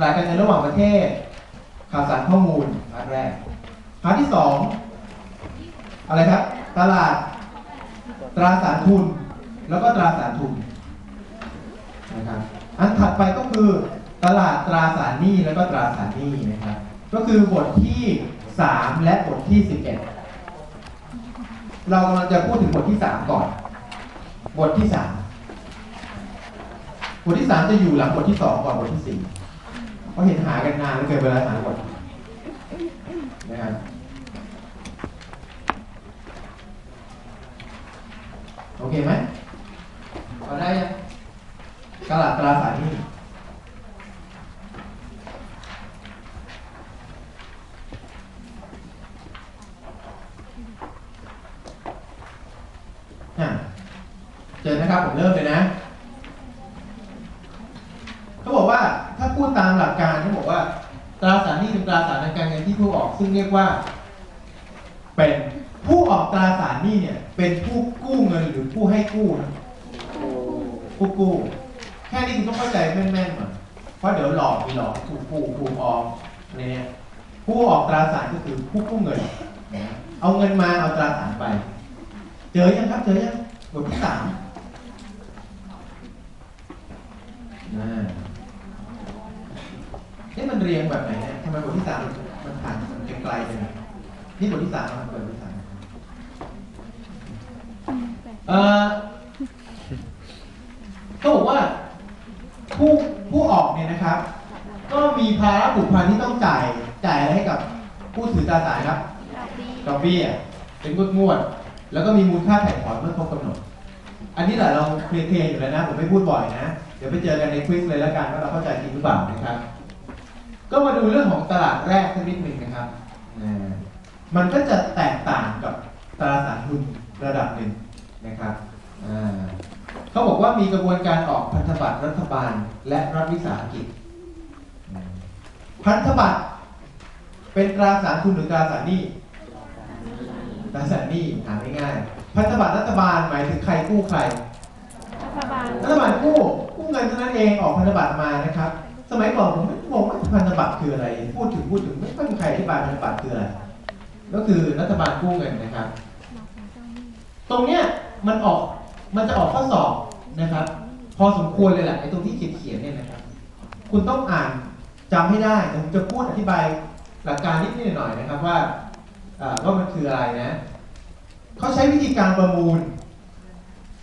หลายการเงินระหว่างประเทศ ข่าวสารข้อมูลพาร์ทแรกพาร์ทที่สองอะไรครับ ตลาด ตราสารทุน แล้วก็ตราสารทุนนะครับอันถัดไปก็คือตลาดตราสารหนี้แล้วก็ตราสารหนี้นะครับ ก็คือบทที่ 3 และบทที่ 11 เรากำลังจะพูดถึงบทที่ 3 ก่อน บทที่ 3 บทที่ 3 จะอยู่หลังบทที่ 2ก่อนบทที่ 4 ราะเห็นหากันนานแล้วเกินเวลาหาบทนะครับโอเคไหมพอได้ยังตลาดตราสานี่เจอนะครับผมเริ่มเลยนะ เขาบอกว่าถ้า พูดตามหลักการเขาบอกว่า ตราสารหนี้เป็นตราสารทางการเงินที่ผู้ออกซึ่งเรียกว่า เป็นผู้ออกตราสารหนี้เนี่ย เป็นผู้กู้เงินหรือผู้ให้กู้นะผู้กู้ แค่นี้คุณต้องเข้าใจแม่นๆหน่อยเพราะเดี๋ยวหลอกมีหลอกถูกกู้ถูกออกอะไรเนี่ยผู้ออกตราสารก็คือผู้กู้เงิน เอาเงินมาเอาตราสารไป เจอยังครับเจอยังบทที่สามอ่า เอ๊ะมันเรียงแบบไหนเนี่ยทำไมบทที่สามมันผ่านมันไกลๆจังเลยนี่บทที่สามมันเปิดบทที่สามเอ่อก็บอกว่าผู้ผู้ออกเนี่ยนะครับ ก็มีภาระผูกพันที่ต้องจ่ายจ่ายอะไรให้กับผู้ถือตราสารครับดอกเบี้ยเป็นงวดงวดๆแล้วก็มีมูลค่าถ่ายถอนเมื่อครบกำหนด อันนี้แหละเราเคลียร์ๆอยู่แล้วนะ ผมไม่พูดบ่อยนะ เดี๋ยวไปเจอกันในควิสเลยแล้วกันว่าเราเข้าใจจริงหรือเปล่านะครับ ก็มาดูเรื่องของตลาดแรกสักนิดหนึ่งนะครับอ่ามันก็จะแตกต่างกับตราสารทุนระดับหนึ่งนะครับอ่าเขาบอกว่ามีกระบวนการออกพันธบัตรรัฐบาลและรัฐวิสาหกิจอืมพันธบัตรเป็นตราสารทุนหรือตราสารหนี้ตราสารหนี้ถามง่ายๆพันธบัตรรัฐบาลหมายถึงใครกู้ใคร รัฐบาลรัฐบาลกู้กู้เงินเท่านั้นเองออกพันธบัตรมานะครับ สมัยก่อนผมไม่ งงว่าพันธบัตรคืออะไร พูดถึงพูดถึงไม่ค่อยมีใครอธิบายพันธบัตรคืออะไร ก็คือรัฐบาลกู้เงินนะครับ ตรงเนี้ยมันออกมันจะออกข้อสอบนะครับ พอสมควรเลยแหละไอ้ตรงที่เขียนเขียนๆเนี่ยนะครับ คุณต้องอ่านจำให้ได้แต่ผมจะพูดอธิบายหลักการนิดนิดหน่อยๆนะครับว่าเอ่อว่ามันคืออะไรนะเขาใช้วิธีการประมูล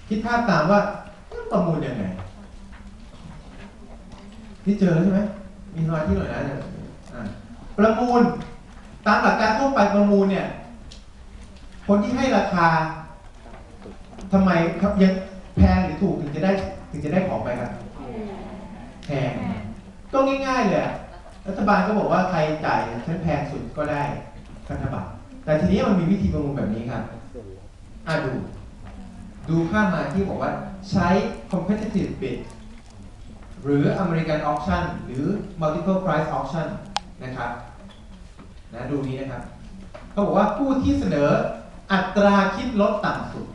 คิดภาพตามว่าประมูลยังไงนี่เจอแล้วใช่ไหม มีสมาธิหน่อยนะเนี่ยอะประมูลตามหลักการทั่วไปประมูลเนี่ย คนที่ให้ราคาทำไมครับยังแพงหรือถูกถึงจะได้ถึงจะได้ของไปครับแพงก็ง่ายๆเลยรัฐบาลก็บอกว่าใครจ่ายฉันแพงสุดก็ได้พันธบัตรแต่ทีนี้มันมีวิธีประมูลแบบนี้ครับอะดู ดูข้ามาที่บอกว่าใช้ competitive bid หรือ American auction หรือ multiple price auction นะครับนะดูนี้นะครับเขาบอกว่าผู้ที่เสนออัตราคิดลดต่ำสุด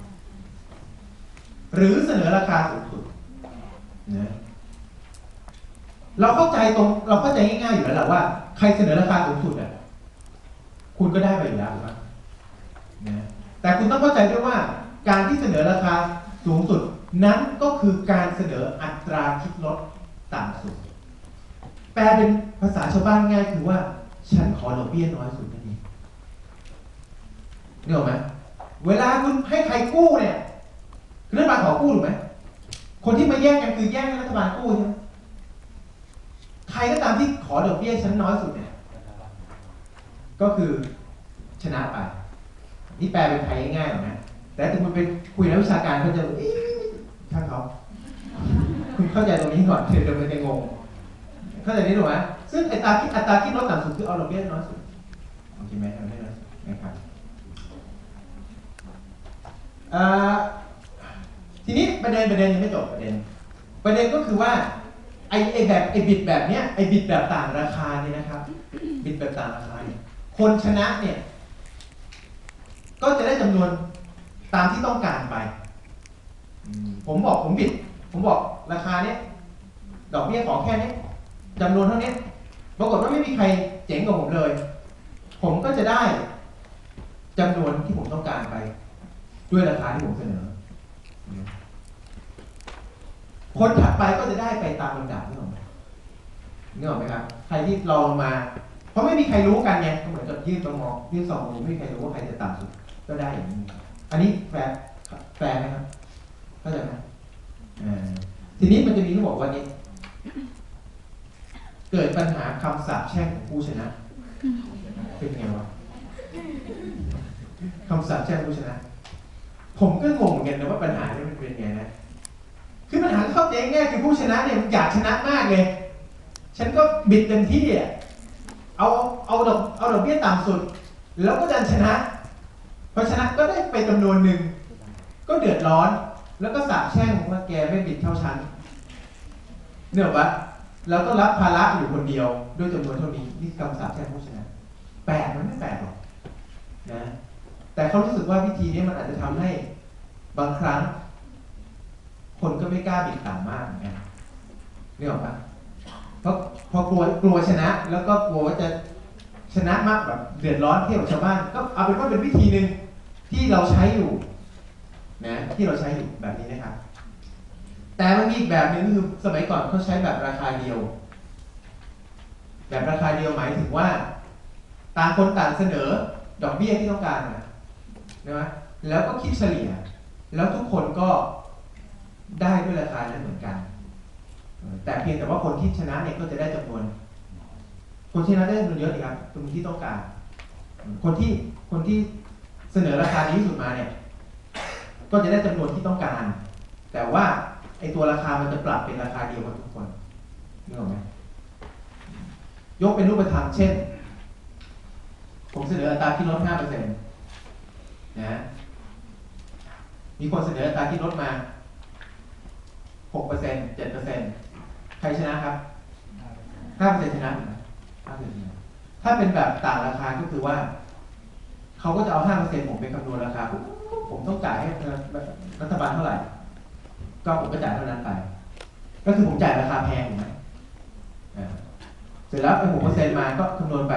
หรือเสนอราคาสูงสุดนะเราเข้าใจตรงเราเข้าใจง่ายๆอยู่แล้วแหละว่า ใครเสนอราคาสูงสุดอะคุณก็ได้ไปอยู่แล้วถูกไหมนะแต่คุณต้องเข้าใจด้วยว่า การที่เสนอราคาสูงสุดนั้นก็คือการเสนออัตราคิดลด ต่ำสุด แปลเป็นภาษาชาวบ้านง่ายคือว่า ฉันขอดอกเบี้ยน้อยสุดนั่นเองนึกออกไหมเวลาคุณให้ใครกู้เนี่ยคือรัฐบาลขอกู้ถูกไหมคนที่มาแย่งกันคือแย่งรัฐบาลกู้ใช่ไหมใครก็ตามที่ขอดอกเบี้ยชั้นน้อยสุดเนี่ย ก็คือชนะไป นี่แปลเป็นไทยง่ายๆหรอกนะ แต่ถ้าคุณไปคุยนักวิชาการเขาจะเอ๊ะ คุณเข้าใจตรงนี้ก่อนเดี๋ยวมันจะงง เข้าใจนี้ถูกไหมซึ่งอัตราคิดอัตราคิดลดต่ำสุดคือเอาดอกเบี้ยน้อยสุดโอเคไหมเอาได้น้อยสุดนะครับทีนี้ประเด็นประเด็นยังไม่จบประเด็น ประเด็นก็คือว่าไอไอแบบไอบิดแบบเนี้ยไอบิดแบบต่างราคาเนี่ยนะครับ บิดแบบต่างราคาเนี่ยคนชนะเนี่ย ก็จะได้จำนวนตามที่ต้องการไป ผมบอกผมบิด ผมบอกราคาเนี้ยดอกเบี้ยของแค่นี้จำนวนเท่านี้ปรากฏว่าไม่มีใครเจ๋งกว่าผมเลย ผมก็จะได้จำนวนที่ผมต้องการไป ด้วยราคาที่ผมเสนอ คนถัดไปก็จะได้ไปตามลำดับนี่หรอมนี่หรอไหมครับ ใครที่รองมา เพราะไม่มีใครรู้กันไงก็เหมือนกับยื่นตรงมองยื่นสองมือไม่มีใครรู้ว่าใครจะต่ำสุดก็ได้อย่างนี้ อันนี้แฟร์แฟร์ไหมครับเข้าใจไหม ทีนี้มันจะมีที่บอกว่านี้เกิดปัญหาคำสาปแช่งของผู้ชนะ เป็นไงวะคำสาปแช่งผู้ชนะ ผมก็งงเหมือนกันนะว่าปัญหานี้มันเป็นไงนะคือปัญหาเข้าใจง่ายคือผู้ชนะเนี่ยมันอยากชนะมากเลย ฉันก็บิดเต็มที่อะเอาเอาดอกเอาดอกเบี้ยต่ำสุด แล้วก็ดันชนะพอชนะก็ได้ไปจำนวนหนึ่งก็เดือดร้อน แล้วก็สาบแช่งว่าแกไม่บิดเท่าฉันเนื่องวะเราก็รับภาระอยู่คนเดียวด้วยจำนวนเท่านี้นี่คำสาบแช่งผู้ชนะแปลกมันไม่แปลกหรอกนะแต่เขารู้สึกว่าวิธีนี้มันอาจจะทำให้บางครั้ง คนก็ไม่กล้าบิดต่ำมากเหมือนกันนี่หรอกปะเพราะพอกลัวกลัวชนะ แล้วก็กลัวว่าจะชนะมากแบบเดือดร้อนเที่ยวชาวบ้าน ก็เอาเป็นว่าเป็นวิธีหนึ่งที่เราใช้อยู่ นะที่เราใช้อยู่แบบนี้นะครับ แต่มันมีอีกแบบหนึ่งคือสมัยก่อนเขาใช้แบบราคาเดียว แบบราคาเดียวหมายถึงว่าต่างคนต่างเสนอดอกเบี้ยที่ต้องการนะนะแล้วก็คิดเฉลี่ย แล้วทุกคนก็ได้ด้วยราคานั้นเหมือนกัน แต่เพียงแต่ว่าคนที่ชนะเนี่ยก็จะได้จำนวน คนที่ชนะได้จำนวนเยอะดีครับจำนวนที่ต้องการ คนที่คนที่เสนอราคาดีที่สุดมาเนี่ย ก็จะได้จำนวนที่ต้องการ แต่ว่าไอตัวราคามันจะปรับเป็นราคาเดียวกับทุกคนนึกออกไหมยกเป็นรูปธรรมเช่น ผมเสนออัตราที่ลด5%นะฮะมีคนเสนออัตราที่ลดมา6% 7%ใครชนะครับ5%ชนะ5%ชนะถ้าเป็นแบบต่างราคาก็คือว่า เขาก็จะเอา5%ผมไปคำนวณราคาปุ๊บ ผมต้องจ่ายให้รัฐบาลเท่าไหร่ ก็ผมก็จ่ายเท่านั้นไป ก็คือผมจ่ายราคาแพงถูกไหมเสร็จแล้วไอ้หกเปอร์เซ็นต์มาก็คำนวณไป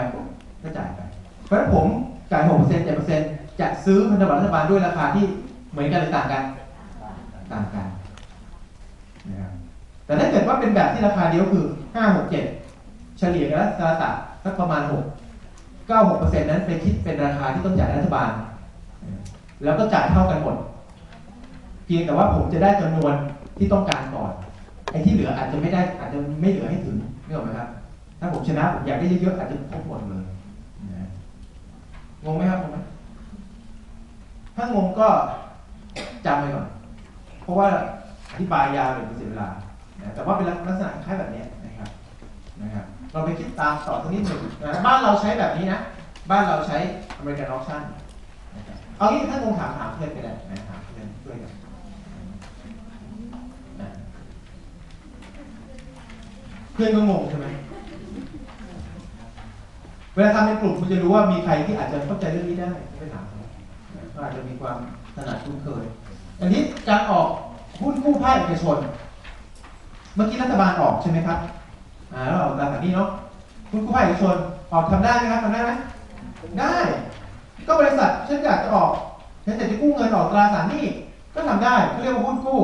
ก็จ่ายไป เพราะฉะนั้นผมจ่ายหกเปอร์เซ็นต์เจ็ดเปอร์เซ็นต์จะซื้อพันธบัตรรัฐบาลด้วยราคาที่เหมือนกันหรือต่างกัน ต่างกันนะครับแต่ถ้าเกิดว่าเป็นแบบที่ราคาเดียวคือห้าหกเจ็ดเฉลี่ยกันแล้วสาตสักประมาณหกเก้าหกเปอร์เซ็นต์นั้นเป็นคิดเป็นราคาที่ต้องจ่ายรัฐบาล แล้วก็จ่ายเท่ากันหมด เพียงแต่ว่าผมจะได้จำนวนที่ต้องการก่อน ไอ้ที่เหลืออาจจะไม่ได้อาจจะไม่เหลือให้ถึงนึกออกไหมครับ ถ้าผมชนะผมอยากได้เยอะๆอาจจะครบหมดเลยงงไหมครับงงไหมถ้างงก็จำไว้ก่อน เพราะว่าอธิบายยาวเลยมันเสียเวลา แต่ว่าเป็นลักษณะคล้ายแบบนี้นะครับ นะครับ เราไปคิดตามต่อตรงนี้หนึ่งนะบ้านเราใช้แบบนี้นะ บ้านเราใช้อเมริกันออปชั่นนะครับ เอางี้ถ้างงถามถามเพื่อนไปเลยนะถามเพื่อนช่วยกันนะเพื่อนก็งงใช่ไหมเวลาทำเป็นกลุ่มคุณจะรู้ว่ามีใครที่อาจจะเข้าใจเรื่องนี้ได้ไม่ถามเขาเขาอาจจะมีความถนัดคุ้นเคย อันนี้การออกหุ้นกู้ภาคเอกชน เมื่อกี้รัฐบาลออกใช่ไหมครับอ่าแล้วออกตราสารนี้เนาะหุ้นกู้ภาคเอกชนออกทำได้ไหมครับทำได้ไหมได้ ก็บริษัทฉันอยากจะออกฉันอยากจะกู้เงินออกตราสารหนี้ก็ทำได้เขาเรียกว่าหุ้นกู้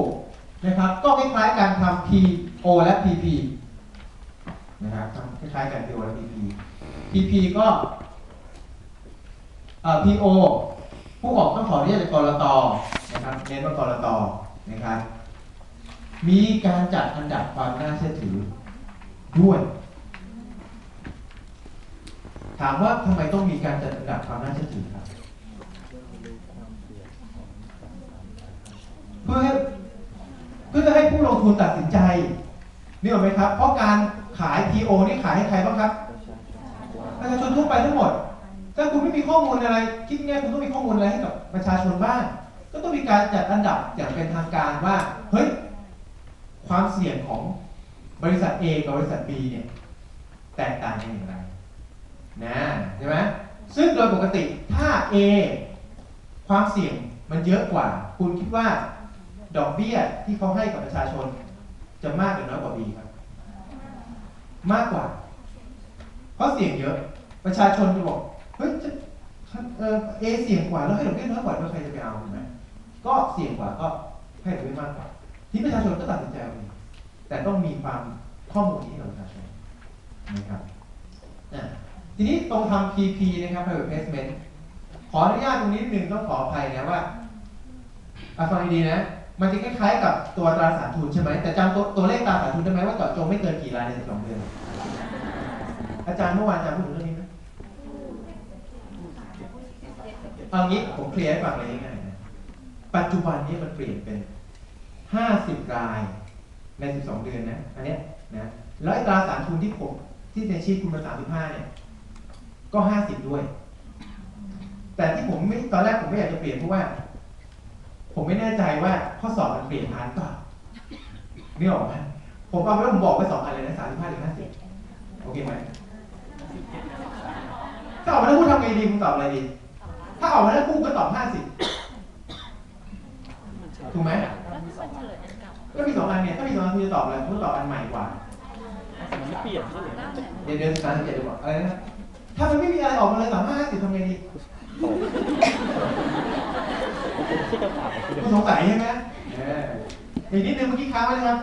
นะครับ ก็คล้ายๆการทำ PO และ PP นะครับคล้ายๆกัน PO และ PP PP ก็ PO ผู้ออกต้องขออนุญาตจากกรตนะครับเน้นว่ากรตนะครับมีการจัดอันดับความน่าเชื่อถือด้วย ถามว่าทำไมต้องมีการจัดอันดับความน่าเชื่อถือครับ เพื่อให้เพื่อให้ผู้ลงทุนตัดสินใจนี่หรอไหมครับ เพราะการขาย PO นี่ขายให้ใครบ้างครับประชาชนทั่วไปทั้งหมด ถ้าคุณไม่มีข้อมูลอะไร คิดง่ายคุณต้องมีข้อมูลอะไรให้กับประชาชนบ้าง ก็ต้องมีการจัดอันดับอย่างเป็นทางการว่า เฮ้ย ความเสี่ยงของบริษัท A กับบริษัท B เนี่ย แตกต่างกันอย่างไร นะใช่ไหมซึ่งโดยปกติถ้า A ความเสี่ยงมันเยอะกว่า คุณคิดว่า ดอกเบี้ยที่เขาให้กับประชาชน จะมากหรือน้อยกว่า B ครับ มากกว่า เพราะเสี่ยงเยอะ ประชาชนจะบอกเฮ้ยเออเอเสี่ยงกว่าแล้วให้ดอกเบี้ยน้อยกว่าแล้วใครจะไปเอาถูกไหมก็เสี่ยงกว่าก็ให้ดอกเบี้ยมากกว่า ที่ประชาชนก็ตัดสินใจเอาเองแต่ต้องมีความข้อมูลนี้ให้กับประชาชนนะครับอะ ทีนี้ตรงทำ PP นะครับ private placement ขออนุญาตตรงนี้นิดนึงต้องขออภัยนะว่าอะฟังดีๆนะ มันจะคล้ายๆกับตัวตราสารทุนใช่ไหม แต่จำตัวตัวเลขตราสารทุนได้ไหมว่าเจาะจงไม่เกินกี่รายใน12เดือน อาจารย์เมื่อวานอาจารย์พูดถึงเรื่องนี้ไหมเอางี้ผมเคลียร์ให้ฟังเลยง่ายๆนะปัจจุบันนี้มันเปลี่ยนเป็น50รายใน12เดือนนะ อันเนี้ยนะ แล้วไอตราสารทุนที่ผมที่ในชีพคุณมา35เนี่ย ก็50ด้วย แต่ที่ผมไม่ตอนแรกผมไม่อยากจะเปลี่ยนเพราะว่า ผมไม่แน่ใจว่าข้อสอบมันเปลี่ยนทันเปล่าไม่ออกไหมผมเอาไว้ผมบอกไว้สองอันเลยนะ35หรือ50โอเคไหมถ้าออกมาแล้วพูดทำไงดีคุณตอบอะไรดี ถ้าออกมาแล้วพูดก็ตอบ50ถูกไหมก็มีสองอันเนี่ยถ้ามีสองอันคุณจะตอบอะไรคุณจะตอบอันใหม่กว่ามันไม่เปลี่ยนใช่ไหมเดี๋ยวเดือนสามสิบเจ็ดเดี๋ยวบอกอะไรนะ ถ้ามันไม่มีอะไรออกมาเลยสามห้าสิบทำไงดีที่จะถามคือคุณสงสัยใช่ไหมเอออีกนิดนึงเมื่อกี้ค้างไว้นะครับ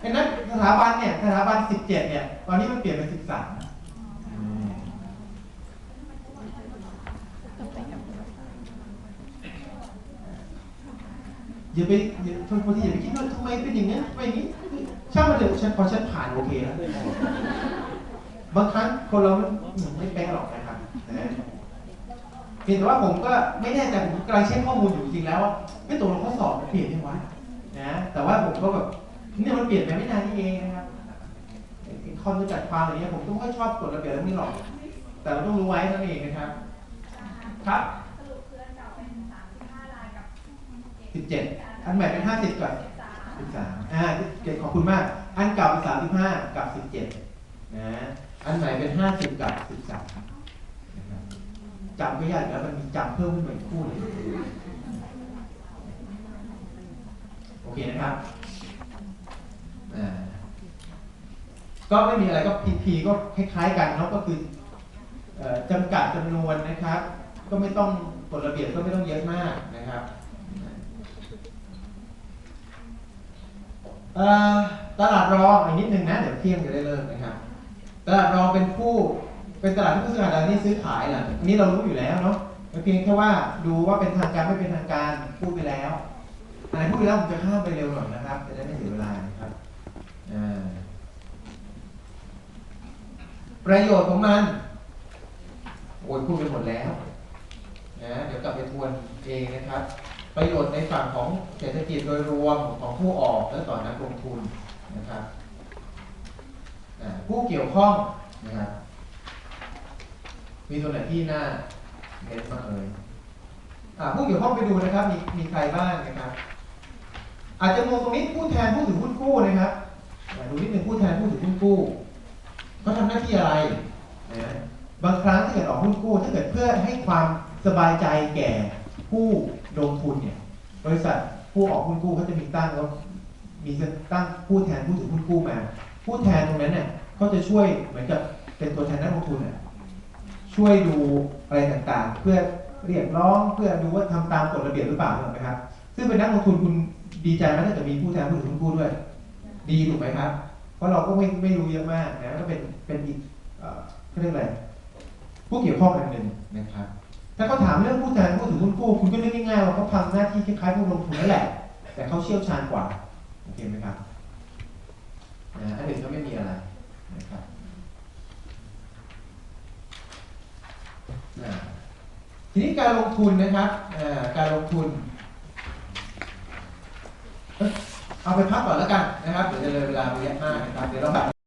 เห็นนั้นสถาบันเนี่ยสถาบันสิบเจ็ดเนี่ยตอนนี้มันเปลี่ยนเป็นสิบสามอย่าไปอย่าคนคนที่อย่าไปคิดว่าทำไมเป็นอย่างนี้นทำไมอย่างนี้ช่างมันเถอะฉันพอฉันผ่านโอเคแล้ว บางครั้งคนเรามันไม่เป๊ะหรอกนะครับเพียงแต่ว่าผมก็ไม่แน่ใจผมกำลังเช็คข้อมูลอยู่จริงแล้วว่าไม่ตกลงข้อสอบมันเปลี่ยนยังวะนะแต่ว่าผมก็แบบเนี่ยมันเปลี่ยนไปไม่นานนี่เองนะครับไอ้ข้อจำกัดความอะไรเงี้ยผมก็ไม่ค่อยชอบกฎระเบียบเรื่องนี้หรอก แต่เราต้องรู้ไว้นั่นเองนะครับ ครับสิบเจ็ดอันใหม่เป็นห้าสิบกับสิบสามอ่าเก่งขอบคุณมาก อันเก่าเป็นสามสิบห้ากับสิบเจ็ดนะ อันไหนเป็นห้าสิบกับสิบสามจำก็ยากแล้วมันมีจำเพิ่มขึ้นมาอีกคู่เลยโอเคนะครับก็ไม่มีอะไรก็ PP ก็คล้ายๆกันเนาะก็คือจำกัดจำนวนนะครับ ก็ไม่ต้องกฎระเบียบก็ไม่ต้องเยอะมากนะครับตลาดรองอีกนิดนึงนะ เดี๋ยวเที่ยงจะได้เริ่มนะครับ ตลาดรองเป็นผู้เป็นตลาดที่ผู้ซื้อขายรายนี้ซื้อขายแหละอันนี้เรารู้อยู่แล้วเนาะเพียงแค่ว่าดูว่าเป็นทางการไม่เป็นทางการพูดไปแล้วอะไรพูดไปแล้วผมจะข้ามไปเร็วหน่อยนะครับจะได้ไม่เสียเวลานะครับประโยชน์ของมันโอ้ยพูดไปหมดแล้วนะเดี๋ยวกลับไปทวนเองนะครับ ประโยชน์ในฝั่งของเศรษฐกิจโดยรวมของผู้ออกและต่อนักลงทุนนะครับ ผู้เกี่ยวข้องนะครับมีตัวไหนที่น่าเน้นบ้างเอ่ยผู้เกี่ยวข้องไปดูนะครับ มีมีใครบ้างนะครับ อาจจะงงตรงนี้ผู้แทนผู้ถือหุ้นกู้นะครับดูนิดหนึ่งผู้แทนผู้ถือหุ้นกู้เขาทำหน้าที่อะไรนะบางครั้งถ้าเกิดออกหุ้นกู้ถ้าเกิดเพื่อให้ความสบายใจแก่ผู้ลงทุนเนี่ย บริษัทผู้ออกหุ้นกู้เขาจะมีตั้งแล้วมีตั้งผู้แทนผู้ถือหุ้นกู้มา ผู้แทนตรงนั้นเนี่ยเขาจะช่วยเหมือนกับเป็นตัวแทนนักลงทุนน่ะช่วยดูอะไรต่างๆ เพื่อเรียกร้องเพื่อดูว่าทำตามกฎระเบียบหรือเปล่าถูกไหมครับ ซึ่งเป็นนักลงทุนคุณดีใจไหมถ้าจะมีผู้แทนผู้ถือหุ้นกู้ด้วย ดีถูกไหมครับ เพราะเราก็ไม่ไม่รู้เยอะมากนะก็เป็นเป็นอีกเอ่อเขาเรียกอะไรผู้เกี่ยวข้องอันหนึ่งนะครับถ้าเขาถามเรื่องผู้แทนผู้ถือหุ้นกู้คุณก็นึกง่ายๆว่าเขาทำหน้าที่คล้ายๆผู้ลงทุนนั่นแหละ แต่เขาเชี่ยวชาญกว่าโอเคไหมครับ นะอันหนึ่งก็ไม่มีอะไรนะครับทีนี้การลงทุนนะครับการลงทุนเอ้ยเอาไปพักก่อนแล้วกันนะครับเดี๋ยวจะเลยเวลาไปเยอะมากนะครับเดี๋ยวเราแบบ